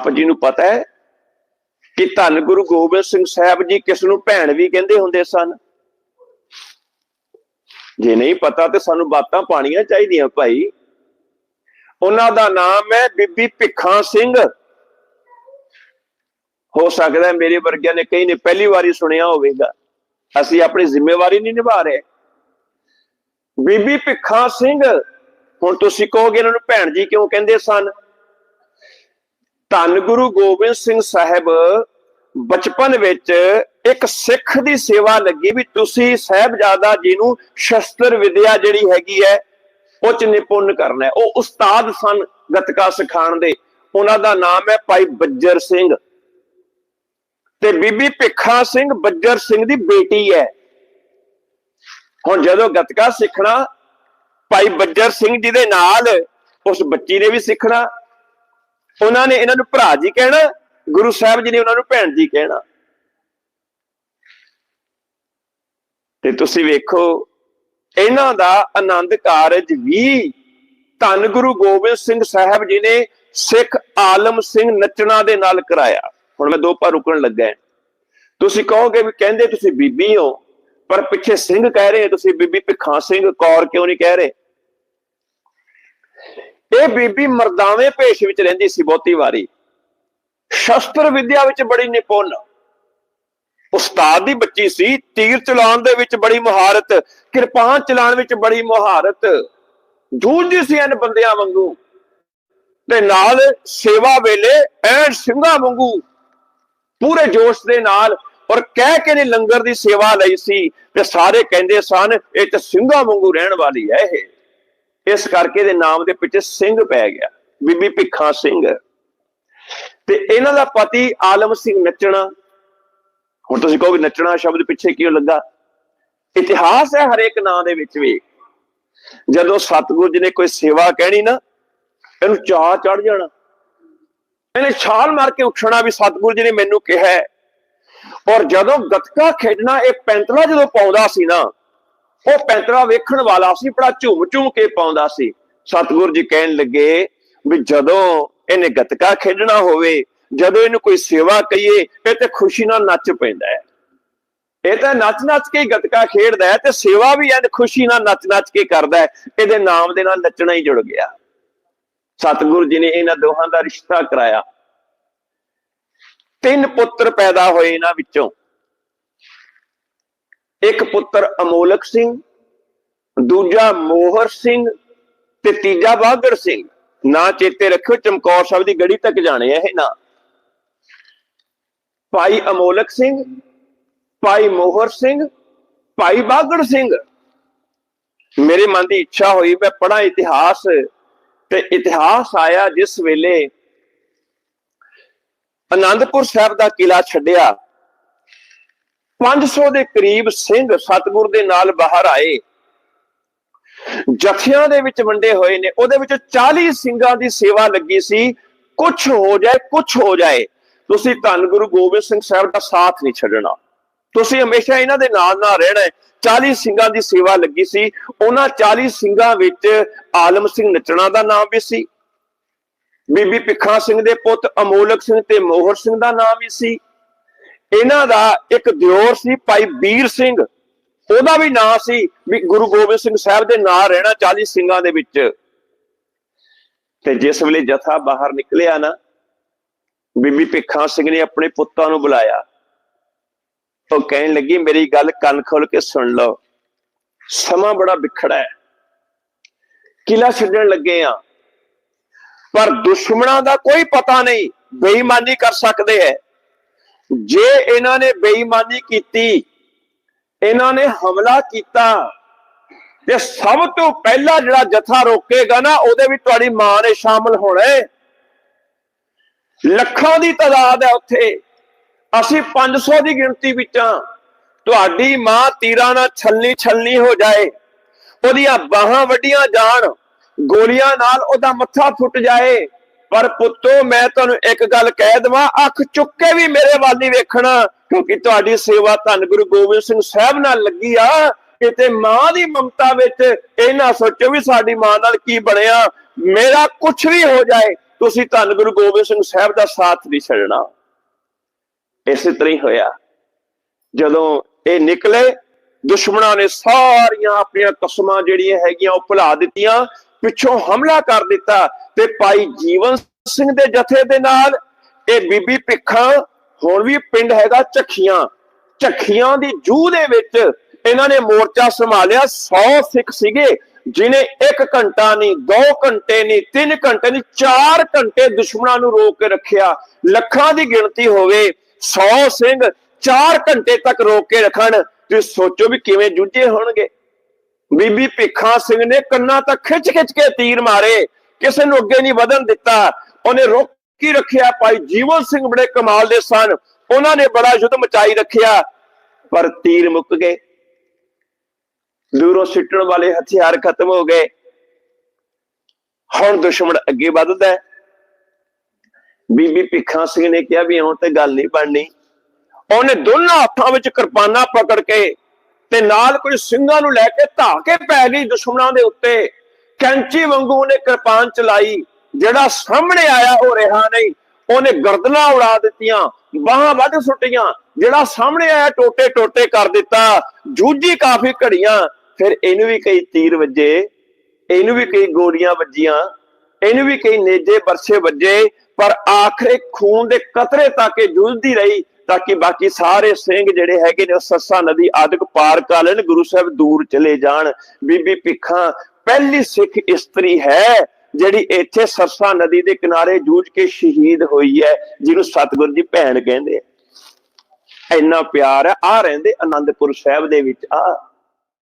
ਆਪ ਜੀ ਨੂੰ ਪਤਾ ਹੈ ਕਿ ਧੰਨ ਗੁਰੂ ਗੋਬਿੰਦ ਸਿੰਘ ਸਾਹਿਬ ਜੀ ਕਿਸ ਨੂੰ ਭੈਣ ਵੀ ਕਹਿੰਦੇ ਹੁੰਦੇ ਸਨ? ਜੇ ਨਹੀਂ ਪਤਾ ਤੇ ਸਾਨੂੰ ਬਾਤਾਂ ਪਾਣੀਆਂ ਚਾਹੀਦੀਆਂ ਭਾਈ। ਉਹਨਾਂ ਦਾ ਨਾਮ ਹੈ ਬੀਬੀ ਭਿੱਖਾਂ ਸਿੰਘ। ਹੋ ਸਕਦਾ ਮੇਰੇ ਵਰਗਿਆਂ ਨੇ ਕਈ ਨੇ ਪਹਿਲੀ ਵਾਰੀ ਸੁਣਿਆ ਹੋਵੇਗਾ। ਅਸੀਂ ਆਪਣੀ ਜ਼ਿੰਮੇਵਾਰੀ ਨਹੀਂ ਨਿਭਾ ਰਹੇ। ਬੀਬੀ ਭਿੱਖਾਂ ਸਿੰਘ, ਹੁਣ ਤੁਸੀਂ ਕਹੋਗੇ ਇਹਨਾਂ ਨੂੰ ਭੈਣ ਜੀ ਕਿਉਂ ਕਹਿੰਦੇ ਸਨ? ਧੰਨ ਗੁਰੂ ਗੋਬਿੰਦ ਸਿੰਘ ਸਾਹਿਬ, ਬਚਪਨ ਵਿੱਚ ਇੱਕ ਸਿੱਖ ਦੀ ਸੇਵਾ ਲੱਗੀ ਵੀ ਤੁਸੀਂ ਸਾਹਿਬਜ਼ਾਦਾ ਜੀ ਨੂੰ ਸ਼ਸਤਰ ਵਿਦਿਆ ਜਿਹੜੀ ਹੈਗੀ ਹੈ, ਉਹ ਚ ਨਿਪੁੰਨ ਕਰਨਾ ਉਹ ਉਸਤਾਦ ਸਨ ਗਤਕਾ ਸਿਖਾਉਣ ਦੇ। ਉਹਨਾਂ ਦਾ ਨਾਮ ਹੈ ਭਾਈ ਬੱਜਰ ਸਿੰਘ। ਤੇ ਬੀਬੀ ਭਿੱਖਾ ਸਿੰਘ ਬੱਜਰ ਸਿੰਘ ਦੀ ਬੇਟੀ ਹੈ। ਹੁਣ ਜਦੋਂ ਗਤਕਾ ਸਿੱਖਣਾ, ਭਾਈ ਬੱਜਰ ਸਿੰਘ ਜੀ ਦੇ ਨਾਲ ਉਸ ਬੱਚੀ ਨੇ ਵੀ ਸਿੱਖਣਾ ਉਹਨਾਂ ਨੇ ਇਹਨਾਂ ਨੂੰ ਭਰਾ ਜੀ ਕਹਿਣਾ, ਗੁਰੂ ਸਾਹਿਬ ਜੀ ਨੇ ਉਹਨਾਂ ਨੂੰ ਭੈਣ ਜੀ ਕਹਿਣਾ। ਤੇ ਤੁਸੀਂ ਵੇਖੋ, ਇਹਨਾਂ ਦਾ ਆਨੰਦ ਕਾਰਜ ਵੀ ਧੰਨ ਗੁਰੂ ਗੋਬਿੰਦ ਸਿੰਘ ਸਾਹਿਬ ਜੀ ਨੇ ਸਿੱਖ ਆਲਮ ਸਿੰਘ ਨੱਚਣਾ ਦੇ ਨਾਲ ਕਰਾਇਆ। ਹੁਣ ਮੈਂ ਦੋ ਪਾ ਰੁਕਣ ਲੱਗਾ ਤੁਸੀਂ ਕਹੋਗੇ ਵੀ ਕਹਿੰਦੇ ਤੁਸੀਂ ਬੀਬੀ ਹੋ, ਪਰ ਪਿੱਛੇ ਸਿੰਘ ਕਹਿ ਰਹੇ ਤੁਸੀਂ ਬੀਬੀ ਭਿੱਖਾਂ ਸਿੰਘ ਕੌਰ ਕਿਉਂ ਨਹੀਂ ਕਹਿ ਰਹੇ? ਇਹ ਬੀਬੀ ਮਰਦਾਵੇਂ ਭੇਸ਼ ਵਿੱਚ ਰਹਿੰਦੀ ਸੀ ਬਹੁਤੀ ਵਾਰੀ। ਸ਼ਸਤਰ ਵਿਦਿਆ ਵਿੱਚ ਬੜੀ ਨਿਪੁੰਨ। ਉਸਤਾਦ ਦੀ ਬੱਚੀ ਸੀ, ਤੀਰ ਚਲਾਉਣ ਦੇ ਵਿੱਚ ਬੜੀ ਮਹਾਰਤ, ਕਿਰਪਾਨ ਚਲਾਉਣ ਵਿੱਚ ਬੜੀ ਮਹਾਰਤ। ਜੂਝਦੀ ਸੀ ਐਨ ਬੰਦਿਆਂ ਵਾਂਗੂ। ਤੇ ਨਾਲ ਸੇਵਾ ਵੇਲੇ ਐਨ ਸਿੰਘਾਂ ਵਾਂਗੂ ਪੂਰੇ ਜੋਸ਼ ਦੇ ਨਾਲ ਔਰ ਕਹਿ ਕੇ ਨੇ ਲੰਗਰ ਦੀ ਸੇਵਾ ਲਈ ਸੀ। ਤੇ ਸਾਰੇ ਕਹਿੰਦੇ ਸਨ, ਇਹ ਤੇ ਸਿੰਘਾਂ ਵਾਂਗੂ ਰਹਿਣ ਵਾਲੀ ਹੈ ਇਹ। ਇਸ ਕਰਕੇ ਦੇ ਨਾਮ ਦੇ ਪਿੱਛੇ ਸਿੰਘ ਪੈ ਗਿਆ, ਬੀਬੀ ਭਿੱਖਾ ਸਿੰਘ। ਤੇ ਇਹਨਾਂ ਦਾ ਪਤੀ ਆਲਮ ਸਿੰਘ ਨੱਚਣਾ। ਹੁਣ ਤੁਸੀਂ ਕਹੋਗੇ ਨੱਚਣਾ ਸ਼ਬਦ ਪਿੱਛੇ ਕਿਉਂ ਲੱਗਾ? ਇਤਿਹਾਸ ਹੈ ਹਰੇਕ ਨਾਂ ਦੇ ਵਿੱਚ ਵੀ। ਜਦੋਂ ਸਤਿਗੁਰੂ ਜੀ ਨੇ ਕੋਈ ਸੇਵਾ ਕਹਿਣੀ ਨਾ, ਇਹਨੂੰ ਚਾਹ ਚੜ ਜਾਣਾ। ਇਹਨੇ ਛਾਲ ਮਾਰ ਕੇ ਉੱਠਣਾ ਵੀ ਸਤਿਗੁਰੂ ਜੀ ਨੇ ਮੈਨੂੰ ਕਿਹਾ ਔਰ ਜਦੋਂ ਗੱਤਕਾ ਖੇਡਣਾ, ਇਹ ਪੈਂਤਰਾ ਜਦੋਂ ਪਾਉਂਦਾ ਸੀ ਨਾ ਉਹ ਪੈਂਤਰਾ ਵੇਖਣ ਵਾਲਾ ਸੀ, ਬੜਾ ਝੂਮ ਝੂਮ ਕੇ ਪਾਉਂਦਾ ਸੀ। ਸਤਿਗੁਰੂ ਜੀ ਕਹਿਣ ਲੱਗੇ ਵੀ ਜਦੋਂ ਇਹਨੇ ਗੱਤਕਾ ਖੇਡਣਾ ਹੋਵੇ, ਜਦੋਂ ਇਹਨੂੰ ਕੋਈ ਸੇਵਾ ਕਹੀਏ, ਇਹ ਤੇ ਖੁਸ਼ੀ ਨਾਲ ਨੱਚ ਪੈਂਦਾ ਹੈ। ਇਹ ਤਾਂ ਨੱਚ ਨੱਚ ਕੇ ਹੀ ਗੱਤਕਾ ਖੇਡਦਾ ਹੈ ਤੇ ਸੇਵਾ ਵੀ ਐਨ ਖੁਸ਼ੀ ਨਾਲ ਨੱਚ ਨੱਚ ਕੇ ਕਰਦਾ ਹੈ, ਇਹਦੇ ਨਾਮ ਦੇ ਨਾਲ ਨੱਚਣਾ ਹੀ ਜੁੜ ਗਿਆ। ਸਤਿਗੁਰੂ ਜੀ ਨੇ ਇਹਨਾਂ ਦੋਹਾਂ ਦਾ ਰਿਸ਼ਤਾ ਕਰਾਇਆ। ਤਿੰਨ ਪੁੱਤਰ ਪੈਦਾ ਹੋਏ ਇਹਨਾਂ ਵਿੱਚੋਂ। ਇੱਕ ਪੁੱਤਰ ਅਮੋਲਕ ਸਿੰਘ, ਦੂਜਾ ਮੋਹਰ ਸਿੰਘ ਤੇ ਤੀਜਾ ਬਾਗੜ ਸਿੰਘ। ਨਾਂ ਚੇਤੇ ਰੱਖਿਓ, ਚਮਕੌਰ ਸਾਹਿਬ ਦੀ ਗੜੀ ਤੱਕ ਜਾਣੇ ਆ ਇਹ ਨਾਂ। ਭਾਈ ਅਮੋਲਕ ਸਿੰਘ, ਭਾਈ ਮੋਹਰ ਸਿੰਘ, ਭਾਈ ਬਾਗੜ ਸਿੰਘ। ਮੇਰੇ ਮਨ ਦੀ ਇੱਛਾ ਹੋਈ, ਮੈਂ ਪੜ੍ਹਾਂ ਇਤਿਹਾਸ ਤੇ ਇਤਿਹਾਸ ਆਇਆ ਜਿਸ ਵੇਲੇ ਆਨੰਦਪੁਰ ਸਾਹਿਬ ਦਾ ਕਿਲਾ ਛੱਡਿਆ। 500 ਦੇ ਕਰੀਬ ਸਿੰਘ ਸਤਿਗੁਰ ਦੇ ਨਾਲ ਬਾਹਰ ਆਏ। ਜਥਿਆਂ ਦੇ ਵਿੱਚ ਵੰਡੇ ਹੋਏ ਨੇ। ਉਹਦੇ ਵਿੱਚ 40 ਸਿੰਘਾਂ ਦੀ ਸੇਵਾ ਲੱਗੀ ਸੀ। ਕੁਝ ਹੋ ਜਾਏ ਕੁਝ ਹੋ ਜਾਏ। ਤੁਸੀਂ ਧੰਨ ਗੁਰੂ ਗੋਬਿੰਦ ਸਿੰਘ ਸਾਹਿਬ ਦਾ ਸਾਥ ਨਹੀਂ ਛੱਡਣਾ। ਤੁਸੀਂ ਹਮੇਸ਼ਾ ਇਹਨਾਂ ਦੇ ਨਾਲ ਨਾਲ ਰਹਿਣਾ ਹੈ। 40 ਸਿੰਘਾਂ ਦੀ ਸੇਵਾ ਲੱਗੀ ਸੀ। ਉਹਨਾਂ 40 ਸਿੰਘਾਂ ਵਿੱਚ ਆਲਮ ਸਿੰਘ ਨਚਣਾ ਦਾ ਨਾਮ ਵੀ ਸੀ। ਬੀਬੀ ਭਿੱਖਾ ਸਿੰਘ ਦੇ ਪੁੱਤ ਅਮੋਲਕ ਸਿੰਘ ਤੇ ਮੋਹਰ ਸਿੰਘ ਦਾ ਨਾਮ ਵੀ ਸੀ। ਇਹਨਾਂ ਦਾ ਇੱਕ ਦਿਓਰ ਸੀ, ਭਾਈ ਵੀਰ ਸਿੰਘ। ਉਹਦਾ ਵੀ ਨਾਂ ਸੀ ਵੀ ਗੁਰੂ ਗੋਬਿੰਦ ਸਿੰਘ ਸਾਹਿਬ ਦੇ ਨਾਂ ਰਹਿਣਾ 40 ਸਿੰਘਾਂ ਦੇ ਵਿੱਚ। ਤੇ ਜਿਸ ਵੇਲੇ ਜਥਾ ਬਾਹਰ ਨਿਕਲਿਆ ਨਾ, ਬੀਬੀ ਭਿੱਖਾ ਸਿੰਘ ਨੇ ਆਪਣੇ ਪੁੱਤਾਂ ਨੂੰ ਬੁਲਾਇਆ। ਉਹ ਕਹਿਣ ਲੱਗੀ, ਮੇਰੀ ਗੱਲ ਕੰਨ ਖੋਲ ਕੇ ਸੁਣ ਲਓ। ਸਮਾਂ ਬੜਾ ਵਿਖੜਾ ਹੈ। ਕਿਲਾ ਛੱਡਣ ਲੱਗੇ ਆ ਪਰ ਦੁਸ਼ਮਣਾਂ ਦਾ ਕੋਈ ਪਤਾ ਨਹੀਂ, ਬੇਈਮਾਨੀ ਕਰ ਸਕਦੇ ਹੈ। ਜੇ ਇਹਨਾਂ ਨੇ ਬੇਈਮਾਨੀ ਕੀਤੀ, ਇਹਨਾਂ ਨੇ ਹਮਲਾ ਕੀਤਾ, ਤੇ ਸਭ ਤੋਂ ਪਹਿਲਾਂ ਜਿਹੜਾ ਜਥਾ ਰੋਕੇਗਾ ਨਾ, ਉਹਦੇ ਵਿੱਚ ਤੁਹਾਡੀ ਮਾਂ ਨੇ ਸ਼ਾਮਲ ਹੋਣਾ ਹੈ। ਲੱਖਾਂ ਦੀ ਤਾਦਾਦ ਹੈ ਉੱਥੇ। ਅਸੀਂ 500 ਦੀ ਗਿਣਤੀ ਵਿੱਚ ਹਾਂ। ਤੁਹਾਡੀ ਮਾਂ ਤੀਰਾਂ ਨਾਲ ਛਲਨੀ ਛਲਨੀ ਹੋ ਜਾਏ, ਉਹਦੀਆਂ ਬਾਹਾਂ ਵੱਡੀਆਂ ਜਾਣ, ਗੋਲੀਆਂ ਨਾਲ ਉਹਦਾ ਮੱਥਾ ਫੁੱਟ ਜਾਏ ਪਰ ਪੁੱਤੋ, ਮੈਂ ਤੁਹਾਨੂੰ ਇੱਕ ਗੱਲ ਕਹਿ ਦਵਾਂ, ਅੱਖ ਚੁੱਕ ਕੇ ਵੀ ਮੇਰੇ ਵੱਲ ਨਹੀਂ ਵੇਖਣਾ, ਕਿਉਂਕਿ ਤੁਹਾਡੀ ਸੇਵਾ ਧੰਨ ਗੁਰੂ ਗੋਬਿੰਦ ਸਿੰਘ ਸਾਹਿਬ ਨਾਲ ਲੱਗੀ ਆ। ਕਿਤੇ ਮਾਂ ਦੀ ਮਮਤਾ ਵਿੱਚ ਇਹ ਨਾ ਸੋਚੋ ਵੀ ਸਾਡੀ ਮਾਂ ਨਾਲ ਕੀ ਬਣਿਆ। ਮੇਰਾ ਕੁਝ ਵੀ ਹੋ ਜਾਏ, ਤੁਸੀਂ ਧੰਨ ਗੁਰੂ ਗੋਬਿੰਦ ਸਿੰਘ ਸਾਹਿਬ ਦਾ ਸਾਥ ਨਹੀਂ ਛੱਡਣਾ। ਇਸੇ ਤਰ੍ਹਾਂ ਹੀ ਹੋਇਆ। ਜਦੋਂ ਇਹ ਨਿਕਲੇ, ਦੁਸ਼ਮਣਾਂ ਨੇ ਸਾਰੀਆਂ ਆਪਣੀਆਂ ਕਸਮਾਂ ਜਿਹੜੀਆਂ ਹੈਗੀਆਂ ਉਹ ਭੁਲਾ ਦਿੱਤੀਆਂ। ਪਿੱਛੋਂ ਹਮਲਾ ਕਰ ਦਿੱਤਾ ਤੇ ਭਾਈ ਜੀਵਨ ਸਿੰਘ ਦੇ ਜਥੇ ਦੇ ਨਾਲ ਇਹ ਬੀਬੀ ਭਿੱਖਾਂ ਹੁਣ ਵੀ ਪਿੰਡ ਹੈਗਾ ਝੱਖੀਆਂ। ਝੱਖੀਆਂ ਦੀ ਜੂਹ ਦੇ ਵਿੱਚ ਇਹਨਾਂ ਨੇ ਮੋਰਚਾ ਸੰਭਾਲਿਆ। 100 ਸਿੱਖ ਸੀਗੇ, ਜਿਨੇ 1 ਘੰਟਾ ਨਹੀਂ 2 ਘੰਟੇ ਨਹੀਂ 3 ਘੰਟੇ ਨਹੀਂ 4 ਘੰਟੇ ਦੁਸ਼ਮਣਾਂ ਨੂੰ ਰੋਕ ਕੇ ਰੱਖਿਆ। ਲੱਖਾਂ ਦੀ ਗਿਣਤੀ ਹੋਵੇ 100 ਸਿੰਘ 4 ਘੰਟੇ ਤੱਕ ਰੋਕ ਕੇ ਰੱਖਣ। ਤੁਸੀਂ ਸੋਚੋ ਵੀ ਕਿਵੇਂ ਜੂਝੇ ਹੋਣਗੇ। ਬੀਬੀ ਭਿੱਖਾ ਸਿੰਘ ਨੇ ਕੰਨਾਂ ਤੱਕ ਖਿੱਚ ਖਿੱਚ ਕੇ ਤੀਰ ਮਾਰੇ। ਕਿਸੇ ਨੂੰ ਅੱਗੇ ਨਹੀਂ ਵਧਣ ਦਿੱਤਾ। ਉਹਨੇ ਰੋਕ ਰੋਕੀ ਰੱਖਿਆ? ਭਾਈ ਜੀਵਨ ਸਿੰਘ ਬੜੇ ਕਮਾਲ ਦੇ ਸਨ। ਉਹਨਾਂ ਨੇ ਬੜਾ ਯੁੱਧ ਮਚਾਈ ਰੱਖਿਆ। ਪਰ ਤੀਰ ਮੁੱਕ ਗਏ। ਦੂਰੋਂ ਸਿੱਟਣ ਵਾਲੇ ਹਥਿਆਰ ਖਤਮ ਹੋ ਗਏ। ਹੁਣ ਦੁਸ਼ਮਣ ਅੱਗੇ ਵੱਧਦਾ ਹੈ। ਬੀਬੀ ਭਿੱਖਾ ਸਿੰਘ ਨੇ ਕਿਹਾ ਵੀ ਹੁਣ ਤੇ ਗੱਲ ਨਹੀਂ ਬਣਨੀ। ਉਹਨੇ ਦੋਨਾਂ ਹੱਥਾਂ ਵਿੱਚ ਕਿਰਪਾਨਾਂ ਪਕੜ ਕੇ ਤੇ ਨਾਲ ਕੋਈ ਸਿੰਘਾਂ ਨੂੰ ਲੈ ਕੇ ਧਾ ਕੇ ਪੈ ਗਈ ਦੁਸ਼ਮਣਾਂ ਦੇ ਉੱਤੇ। ਕੈਂਚੀ ਵਾਂਗੂ ਉਹਨੇ ਕਿਰਪਾਨ ਚਲਾਈ। ਜਿਹੜਾ ਸਾਹਮਣੇ ਆਇਆ, ਉਹ ਰਿਹਾ ਨਹੀਂ। ਉਹਨੇ ਗਰਦਨਾਂ ਉਡਾ ਦਿੱਤੀਆਂ, ਬਾਹਾਂ ਵੱਢ ਸੁੱਟੀਆਂ। ਜਿਹੜਾ ਸਾਹਮਣੇ ਆਇਆ ਟੋਟੇ ਟੋਟੇ ਕਰ ਦਿੱਤਾ। ਜੂਝੀ ਕਾਫੀ ਘੜੀਆਂ। ਫਿਰ ਇਹਨੂੰ ਵੀ ਕਈ ਤੀਰ ਵੱਜੇ, ਇਹਨੂੰ ਵੀ ਕਈ ਗੋਲੀਆਂ ਵੱਜੀਆਂ, ਇਹਨੂੰ ਵੀ ਕਈ ਨੇਜੇ ਬਰਸੇ ਵੱਜੇ। ਪਰ ਆਖਰੇ ਖੂਨ ਦੇ ਕਤਰੇ ਤੱਕ ਇਹ ਜੂਝਦੀ ਰਹੀ। ਤਾਂ ਕਿ ਬਾਕੀ ਸਾਰੇ ਸਿੰਘ ਜਿਹੜੇ ਹੈਗੇ ਨੇ ਉਹ ਸੱਸਾ ਨਦੀ ਆਦਿਕ ਪਾਰ ਕਰ ਲੈਣ, ਗੁਰੂ ਸਾਹਿਬ ਦੂਰ ਚਲੇ ਜਾਣ। ਬੀਬੀ ਭਿੱਖਾਂ, ਪਹਿਲੀ ਸਿੱਖ ਇਸਤਰੀ ਹੈ ਜਿਹੜੀ ਇੱਥੇ ਸਰਸਾ ਨਦੀ ਦੇ ਕਿਨਾਰੇ ਜੂਝ ਕੇ ਸ਼ਹੀਦ ਹੋਈ ਹੈ, ਜਿਹਨੂੰ ਸਤਿਗੁਰੂ ਦੀ ਭੈਣ ਕਹਿੰਦੇ ਆ। ਇੰਨਾ ਪਿਆਰ ਹੈ ਆ ਰਹਿੰਦੇ ਆਨੰਦਪੁਰ ਸਾਹਿਬ ਦੇ ਵਿੱਚ। ਆ